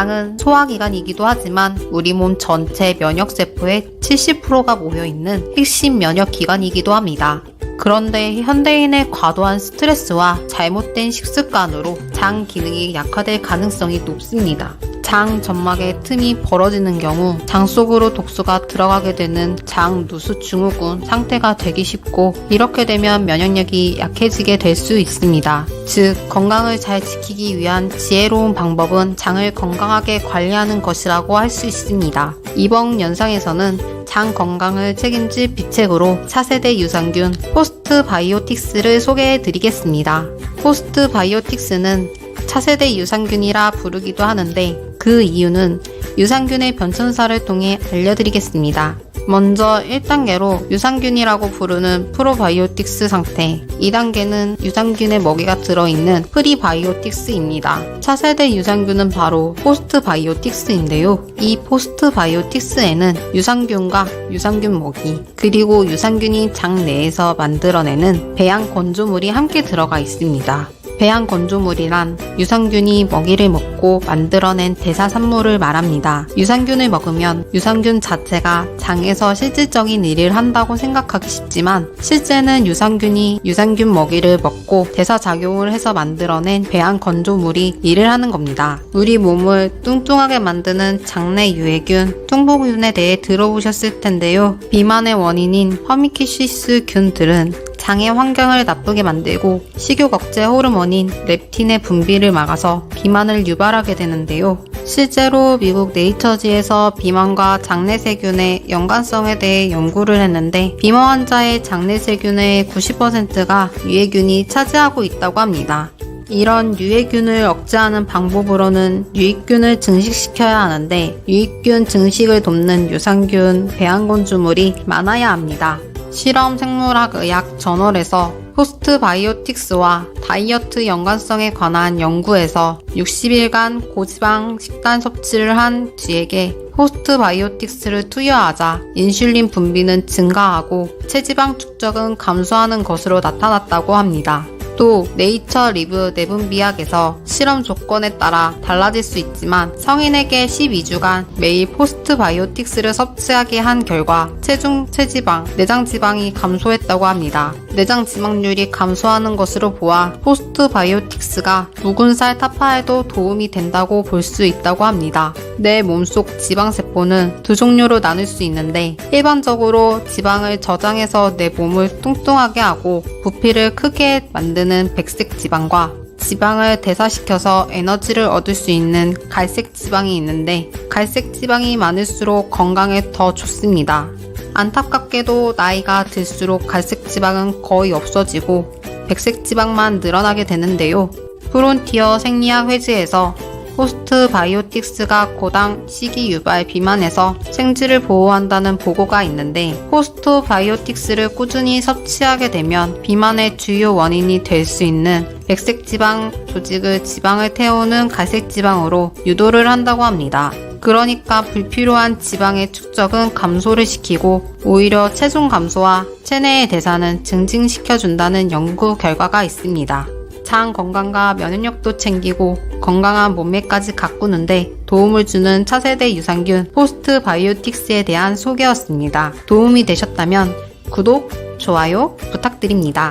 장은 소화기관이기도 하지만 우리 몸 전체 면역세포의 70%가 모여있는 핵심 면역기관이기도 합니다. 그런데 현대인의 과도한 스트레스와 잘못된 식습관으로 장 기능이 약화될 가능성이 높습니다. 장 점막에 틈이 벌어지는 경우 장 속으로 독소가 들어가게 되는 장 누수 증후군 상태가 되기 쉽고 이렇게 되면 면역력이 약해지게 될 수 있습니다. 즉 건강을 잘 지키기 위한 지혜로운 방법은 장을 건강하게 관리하는 것이라고 할 수 있습니다. 이번 영상에서는 장 건강을 책임질 비책으로 차세대 유산균 포스트 바이오틱스를 소개해 드리겠습니다. 포스트 바이오틱스는 차세대 유산균이라 부르기도 하는데 그 이유는 유산균의 변천사를 통해 알려드리겠습니다. 먼저 1단계로 유산균이라고 부르는 프로바이오틱스 상태, 2단계는 유산균의 먹이가 들어있는 프리바이오틱스입니다. 차세대 유산균은 바로 포스트바이오틱스인데요. 이 포스트바이오틱스에는 유산균과 유산균 먹이, 그리고 유산균이 장 내에서 만들어내는 배양 건조물이 함께 들어가 있습니다. 배양 건조물이란 유산균이 먹이를 먹고 만들어낸 대사산물을 말합니다. 유산균을 먹으면 유산균 자체가 장에서 실질적인 일을 한다고 생각하기 쉽지만 실제는 유산균이 유산균 먹이를 먹고 대사작용을 해서 만들어낸 배양 건조물이 일을 하는 겁니다. 우리 몸을 뚱뚱하게 만드는 장내 유해균, 뚱보균에 대해 들어보셨을 텐데요. 비만의 원인인 허미키시스 균들은 장의 환경을 나쁘게 만들고 식욕 억제 호르몬인 렙틴의 분비를 막아서 비만을 유발하게 되는데요. 실제로 미국 네이처지에서 비만과 장내세균의 연관성에 대해 연구를 했는데 비만 환자의 장내세균의 90%가 유해균이 차지하고 있다고 합니다. 이런 유해균을 억제하는 방법으로는 유익균을 증식시켜야 하는데 유익균 증식을 돕는 유산균 배양건조물이 많아야 합니다. 실험 생물학 의학 저널에서 포스트 바이오틱스와 다이어트 연관성에 관한 연구에서 60일간 고지방 식단 섭취를 한 쥐에게 포스트 바이오틱스를 투여하자 인슐린 분비는 증가하고 체지방 축적은 감소하는 것으로 나타났다고 합니다. 또 네이처 리브 내분비학에서 실험 조건에 따라 달라질 수 있지만 성인에게 12주간 매일 포스트바이오틱스를 섭취하게 한 결과 체중 체지방, 내장 지방이 감소했다고 합니다. 내장 지방률이 감소하는 것으로 보아 포스트바이오틱스가 묵은 살 타파에도 도움이 된다고 볼 수 있다고 합니다. 내 몸속 지방 세포는 두 종류로 나눌 수 있는데 일반적으로 지방을 저장해서 내 몸을 뚱뚱하게 하고 부피를 크게 만드는 백색 지방과 지방을 대사시켜서 에너지를 얻을 수 있는 갈색 지방이 있는데 갈색 지방이 많을수록 건강에 더 좋습니다. 안타깝게도 나이가 들수록 갈색 지방은 거의 없어지고 백색 지방만 늘어나게 되는데요. 프론티어 생리학 회지에서 포스트 바이오틱스가 고당 식이 유발 비만에서 생쥐를 보호한다는 보고가 있는데 포스트 바이오틱스를 꾸준히 섭취하게 되면 비만의 주요 원인이 될 수 있는 백색 지방 조직을 지방을 태우는 갈색 지방으로 유도를 한다고 합니다. 그러니까 불필요한 지방의 축적은 감소를 시키고 오히려 체중 감소와 체내의 대사는 증진시켜준다는 연구 결과가 있습니다. 장 건강과 면역력도 챙기고 건강한 몸매까지 가꾸는데 도움을 주는 차세대 유산균 포스트 바이오틱스에 대한 소개였습니다. 도움이 되셨다면 구독, 좋아요 부탁드립니다.